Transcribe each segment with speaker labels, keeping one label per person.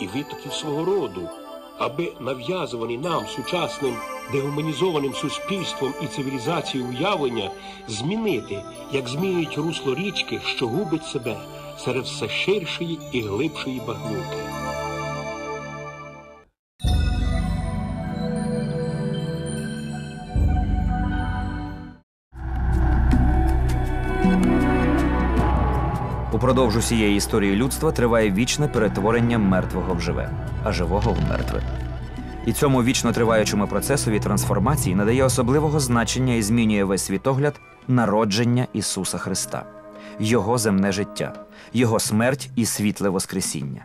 Speaker 1: і витоків свого роду, аби нав'язувані нам сучасним дегуманізованим суспільством і цивілізацією уявлення змінити, як змінюють русло річки, що губить себе серед все ширшої і глибшої багнюки.
Speaker 2: Упродовж усієї історії людства триває вічне перетворення мертвого в живе, а живого в мертве. І цьому вічно триваючому процесові трансформації надає особливого значення і змінює весь світогляд народження Ісуса Христа, Його земне життя, Його смерть і світле Воскресіння.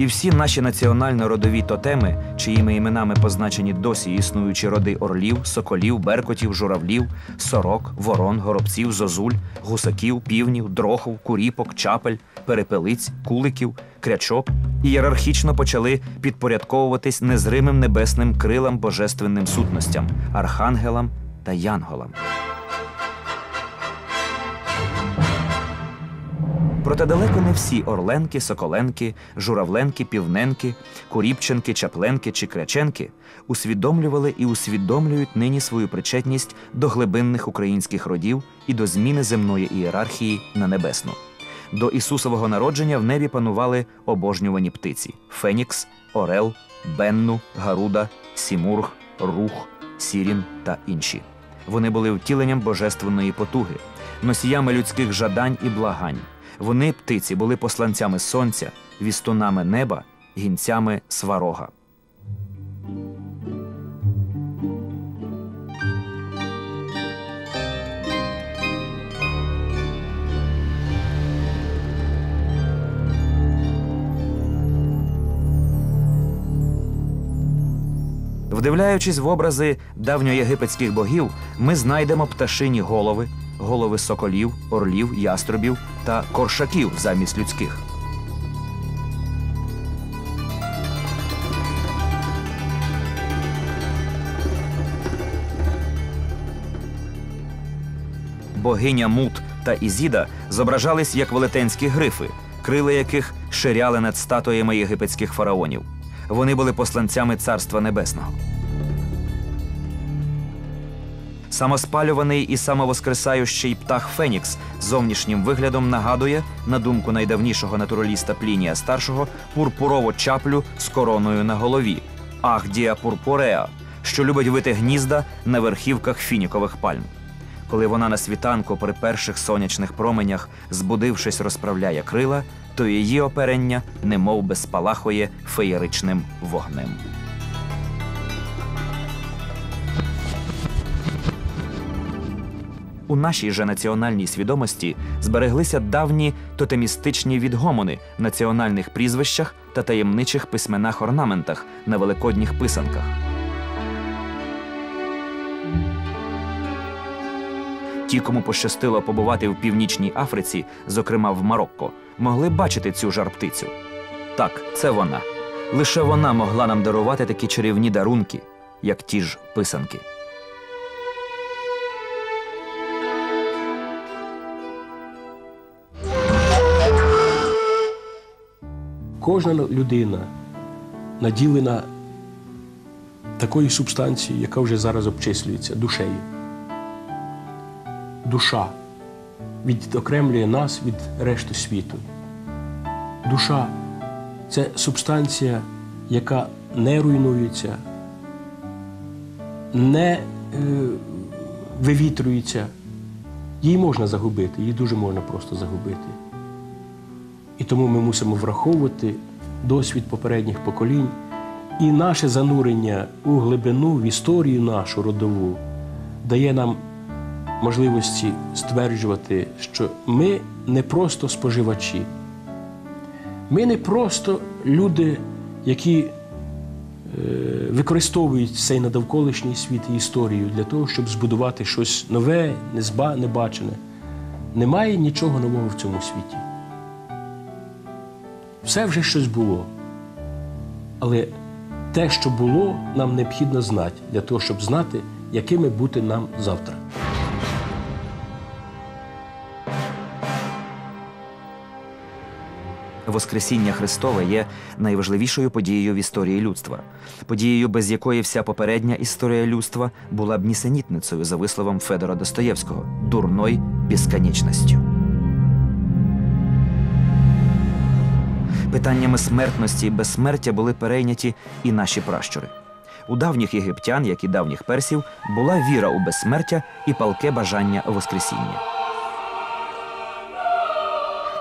Speaker 2: І всі наші національно-родові тотеми, чиїми іменами позначені досі існуючі роди орлів, соколів, беркотів, журавлів, сорок, ворон, горобців, зозуль, гусаків, півнів, дрохов, куріпок, чапель, перепелиць, куликів, крячок, ієрархічно почали підпорядковуватись незримим небесним крилам божественним сутностям, архангелам та янголам. Проте далеко не всі орленки, соколенки, журавленки, півненки, куріпченки, чапленки чи кряченки усвідомлювали і усвідомлюють нині свою причетність до глибинних українських родів і до зміни земної ієрархії на небесну. До Ісусового народження в небі панували обожнювані птиці: Фенікс, Орел, Бенну, Гаруда, Сімург, Рух, Сірін та інші. Вони були втіленням божественної потуги, носіями людських жадань і благань. Вони, птиці, були посланцями сонця, вістунами неба, гінцями сварога. Вдивляючись в образи давньоєгипетських богів, ми знайдемо пташині голови, голови соколів, орлів, яструбів та коршаків замість людських. Богиня Мут та Ізіда зображались як велетенські грифи, крила яких ширяли над статуями єгипетських фараонів. Вони були посланцями Царства Небесного. Самоспалюваний і самовоскресаючий птах Фенікс зовнішнім виглядом нагадує, на думку найдавнішого натураліста Плінія старшого, пурпурову чаплю з короною на голові Ахдія пурпуреа, що любить вити гнізда на верхівках фінікових пальм. Коли вона на світанку при перших сонячних променях, збудившись, розправляє крила, то її оперення немов би спалахує феєричним вогнем. У нашій же національній свідомості збереглися давні тотемістичні відгомони в національних прізвищах та таємничих письменах орнаментах на великодніх писанках. Ті, кому пощастило побувати в північній Африці, зокрема в Марокко, могли бачити цю жар-птицю. Так, це вона. Лише вона могла нам дарувати такі чарівні дарунки, як ті ж писанки.
Speaker 1: Кожна людина наділена такою субстанцією, яка вже зараз обчислюється душею. Душа відокремлює нас від решти світу. Душа це субстанція, яка не руйнується, не е, вивітрюється. Її можна загубити, її дуже можна просто загубити. І тому ми мусимо враховувати досвід попередніх поколінь і наше занурення у глибину в історію нашу родову дає нам можливості стверджувати, що ми не просто споживачі, Ми не просто люди, які е, використовують цей надовколишній світ і історію для того, щоб збудувати щось нове, незба, небачене. Немає нічого нового в цьому світі. Все вже щось було. Але те, що було, нам необхідно знати для того, щоб знати, якими бути нам завтра.
Speaker 2: Воскресіння Христове є найважливішою подією в історії людства, подією, без якої вся попередня історія людства була б нісенітницею, за висловом Федора Достоєвського, дурною безконечністю. Питаннями смертності і безсмертя були перейняті і наші пращури. У давніх єгиптян, як і давніх персів, була віра у безсмертя і палке бажання Воскресіння.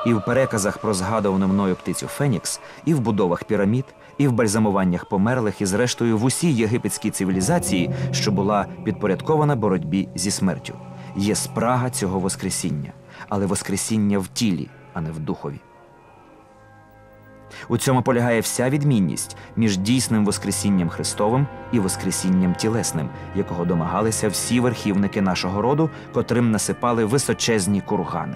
Speaker 2: І в переказах про згадувану мною птицю Фенікс, і в будовах пірамід, і в бальзамуваннях померлих, і зрештою в усій єгипетській цивілізації, що була підпорядкована боротьбі зі смертю. Є спрага цього Воскресіння, але Воскресіння в тілі, а не в духові. У цьому полягає вся відмінність між дійсним Воскресінням Христовим і Воскресінням тілесним, якого домагалися всі верхівники нашого роду, котрим насипали височезні кургани.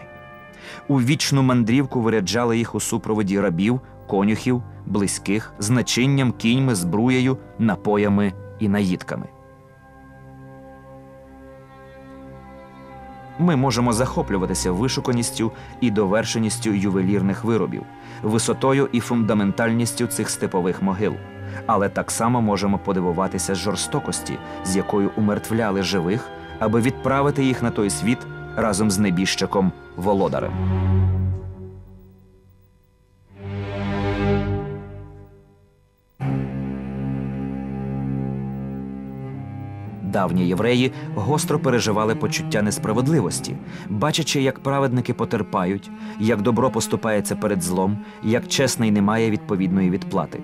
Speaker 2: У вічну мандрівку виряджали їх у супроводі рабів, конюхів, близьких, з начинням, кіньми, збруєю, напоями і наїдками. Ми можемо захоплюватися вишуканістю і довершеністю ювелірних виробів, висотою і фундаментальністю цих степових могил, але так само можемо подивуватися жорстокості, з якою умертвляли живих, аби відправити їх на той світ разом з небіжчиком володарем. Давні євреї гостро переживали почуття несправедливості, бачачи, як праведники потерпають, як добро поступається перед злом, як чесний не має відповідної відплати.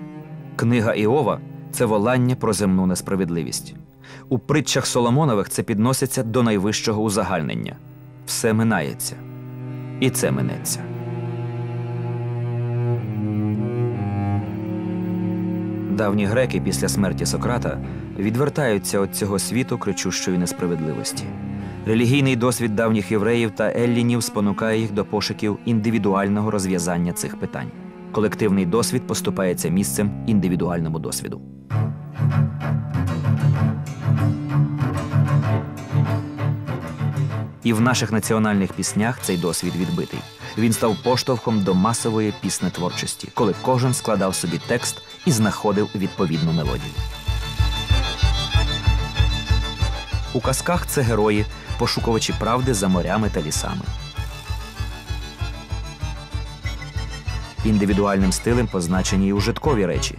Speaker 2: Книга Іова це волання про земну несправедливість. У притчах Соломонових це підноситься до найвищого узагальнення все минається, і це минеться. Давні греки після смерті Сократа відвертаються від цього світу кричущої несправедливості. Релігійний досвід давніх євреїв та еллінів спонукає їх до пошуків індивідуального розв'язання цих питань. Колективний досвід поступається місцем індивідуальному досвіду. І в наших національних піснях цей досвід відбитий. Він став поштовхом до масової піснетворчості, коли кожен складав собі текст і знаходив відповідну мелодію. У казках це герої, пошукувачі правди за морями та лісами. Індивідуальним стилем позначені й ужиткові речі.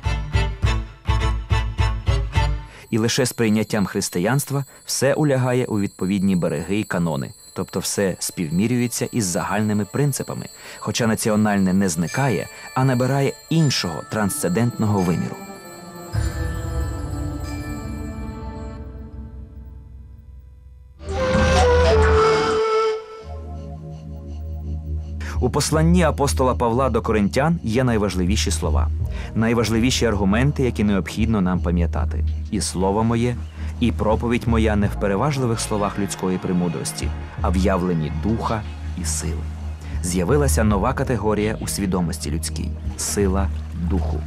Speaker 2: І лише з прийняттям християнства все улягає у відповідні береги і канони, тобто все співмірюється із загальними принципами, хоча національне не зникає, а набирає іншого трансцендентного виміру. У посланні апостола Павла до коринтян є найважливіші слова, найважливіші аргументи, які необхідно нам пам'ятати. І слово моє, і проповідь моя не в переважливих словах людської премудрості, а в явленні духа і сили. З'явилася нова категорія у свідомості людській сила духу.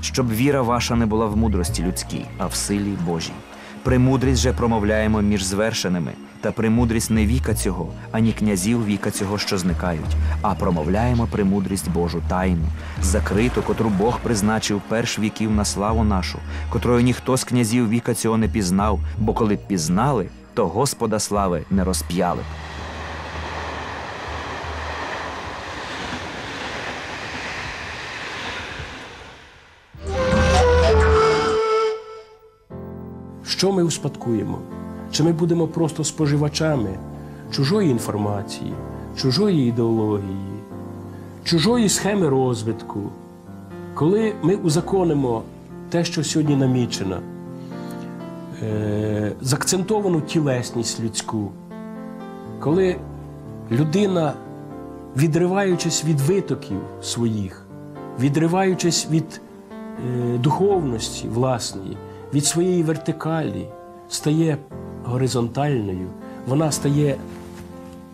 Speaker 2: Щоб віра ваша не була в мудрості людській, а в силі Божій. Премудрість же промовляємо між звершеними, та премудрість не віка цього, ані князів віка цього, що зникають, а промовляємо премудрість Божу тайну, закриту, котру Бог призначив перш віків на славу нашу, котрою ніхто з князів віка цього не пізнав, бо коли б пізнали, то Господа слави не розп'яли.
Speaker 1: Що ми успадкуємо? Чи ми будемо просто споживачами чужої інформації, чужої ідеології, чужої схеми розвитку? Коли ми узаконимо те, що сьогодні намічено, е, закцентовану тілесність людську, коли людина, відриваючись від витоків своїх, відриваючись від е, духовності власної, від своєї вертикалі, стає горизонтальною, вона стає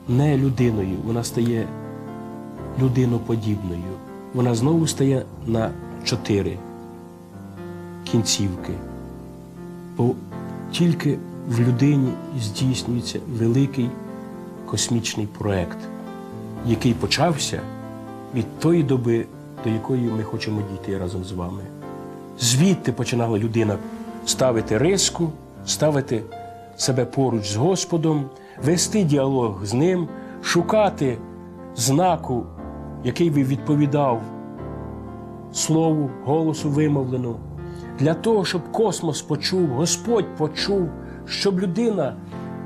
Speaker 1: не людиною, вона стає людиноподібною. Вона знову стає на чотири кінцівки. Бо тільки в людині здійснюється великий космічний проект, який почався від тої доби, до якої ми хочемо дійти разом з вами. Звідти починала людина ставити риску, ставити себе поруч з Господом, вести діалог з ним, шукати знаку, який би відповідав слову, голосу вимовлену, для того, щоб космос почув, Господь почув, щоб людина,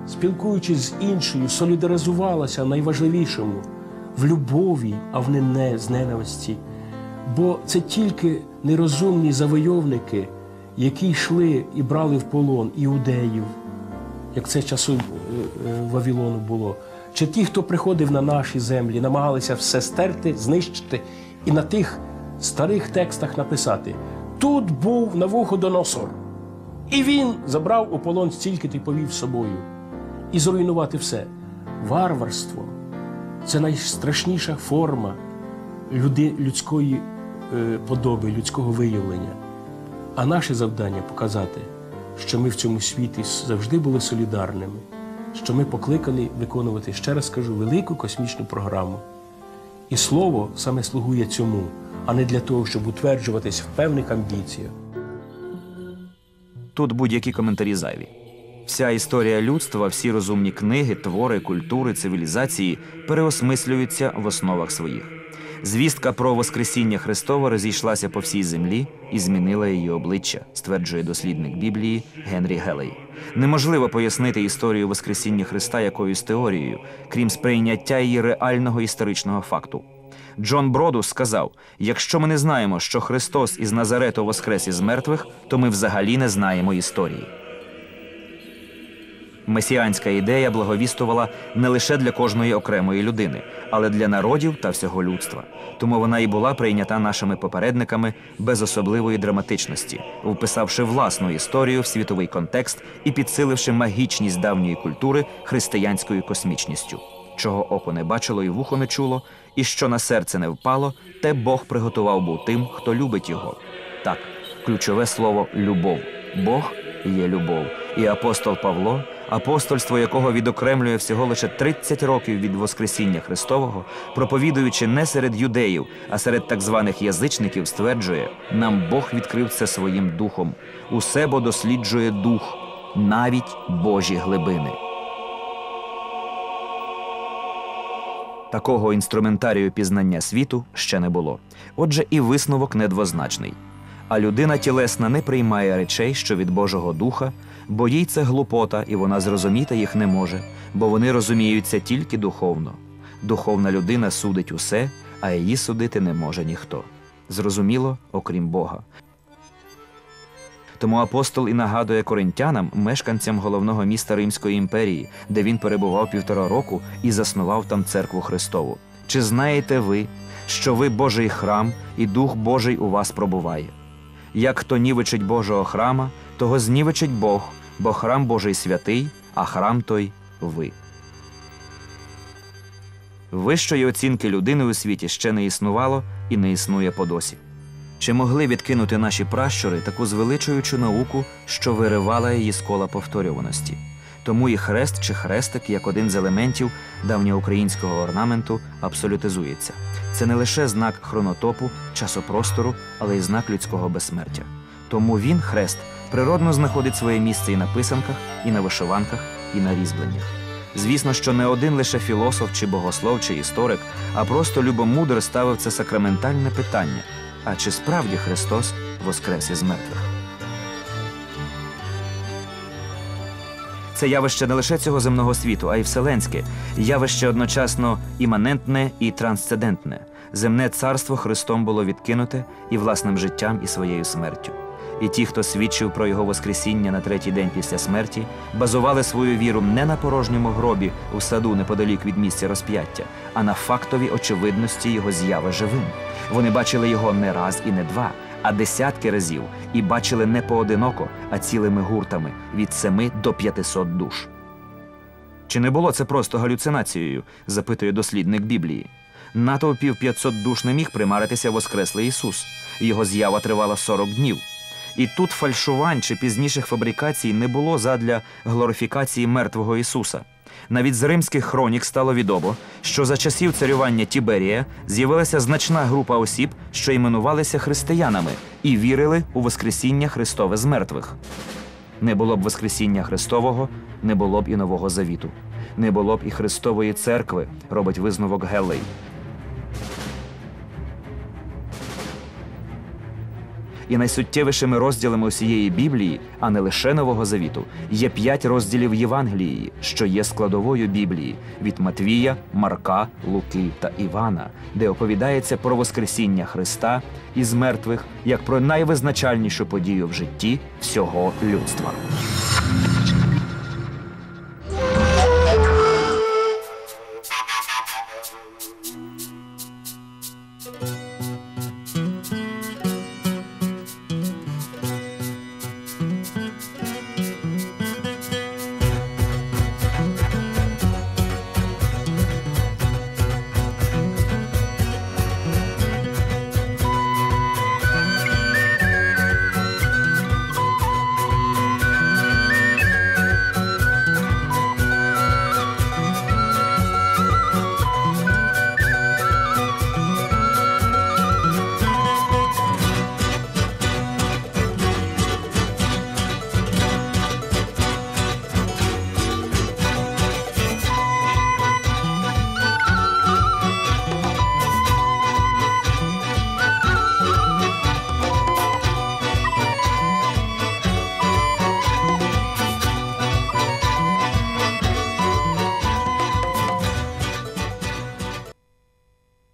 Speaker 1: спілкуючись з іншою, солідаризувалася найважливішому в любові, а в не, з ненависті. Бо це тільки нерозумні завойовники, які йшли і брали в полон іудеїв, як це часу е, е, Вавилону було. Чи ті, хто приходив на наші землі, намагалися все стерти, знищити, і на тих старих текстах написати: тут був Навуходоносор, і він забрав у полон стільки ти повів собою, і зруйнувати все. Варварство це найстрашніша форма люди, людської е, подоби, людського виявлення. А наше завдання показати, що ми в цьому світі завжди були солідарними, що ми покликані виконувати, ще раз скажу, велику космічну програму. І слово саме слугує цьому, а не для того, щоб утверджуватись в певних амбіціях.
Speaker 2: Тут будь-які коментарі зайві. Вся історія людства, всі розумні книги, твори, культури, цивілізації переосмислюються в основах своїх. Звістка про Воскресіння Христове розійшлася по всій землі і змінила її обличчя, стверджує дослідник Біблії Генрі Гелей. Неможливо пояснити історію Воскресіння Христа якоюсь теорією, крім сприйняття її реального історичного факту. Джон Бродус сказав: якщо ми не знаємо, що Христос із Назарету воскрес із мертвих, то ми взагалі не знаємо історії. Месіанська ідея благовістувала не лише для кожної окремої людини, але для народів та всього людства. Тому вона і була прийнята нашими попередниками без особливої драматичності, вписавши власну історію в світовий контекст і підсиливши магічність давньої культури християнською космічністю. Чого око не бачило і вухо не чуло, і що на серце не впало, те Бог приготував був тим, хто любить його. Так, ключове слово любов. Бог є любов. І апостол Павло, апостольство якого відокремлює всього лише 30 років від Воскресіння Христового, проповідуючи не серед юдеїв, а серед так званих язичників, стверджує: нам Бог відкрив це своїм духом. Усе бо досліджує дух, навіть Божі глибини. Такого інструментарію пізнання світу ще не було. Отже, і висновок недвозначний. А людина тілесна не приймає речей, що від Божого Духа, бо їй це глупота, і вона зрозуміти їх не може, бо вони розуміються тільки духовно. Духовна людина судить усе, а її судити не може ніхто. Зрозуміло, окрім Бога. Тому апостол і нагадує коринтянам, мешканцям головного міста Римської імперії, де він перебував півтора року і заснував там церкву Христову. Чи знаєте ви, що ви Божий храм, і Дух Божий у вас пробуває? Як хто нівечить Божого храма, того знівечить Бог, бо храм Божий святий, а храм той ви. Вищої оцінки людини у світі ще не існувало і не існує по досі. Чи могли відкинути наші пращури таку звеличуючу науку, що виривала її з кола повторюваності? Тому і хрест чи хрестик, як один з елементів давньоукраїнського орнаменту, абсолютизується. Це не лише знак хронотопу, часопростору, але й знак людського безсмертя. Тому він, хрест, природно знаходить своє місце і на писанках, і на вишиванках, і на різьбленнях. Звісно, що не один лише філософ чи богослов чи історик, а просто любомудр ставив це сакраментальне питання. А чи справді Христос воскрес із мертвих? Це явище не лише цього земного світу, а й вселенське, явище одночасно іманентне і трансцендентне. Земне царство Христом було відкинуте і власним життям, і своєю смертю. І ті, хто свідчив про його Воскресіння на третій день після смерті, базували свою віру не на порожньому гробі у саду неподалік від місця розп'яття, а на фактовій очевидності його зяви живим. Вони бачили його не раз і не два, а десятки разів, і бачили не поодиноко, а цілими гуртами від семи до п'ятисот душ. Чи не було це просто галюцинацією? запитує дослідник Біблії. Натовпів 500 душ не міг примаритися Воскреслий Ісус. Його з'ява тривала 40 днів. І тут фальшувань чи пізніших фабрикацій не було задля глорифікації мертвого Ісуса. Навіть з римських хронік стало відомо, що за часів царювання Тіберія з'явилася значна група осіб, що іменувалися християнами, і вірили у Воскресіння Христове з мертвих. Не було б Воскресіння Христового, не було б і Нового Завіту. Не було б і Христової церкви, робить висновок Геллей. І найсуттєвішими розділами усієї Біблії, а не лише Нового Завіту, є п'ять розділів Євангелії, що є складовою Біблії від Матвія, Марка, Луки та Івана, де оповідається про Воскресіння Христа із мертвих як про найвизначальнішу подію в житті всього людства.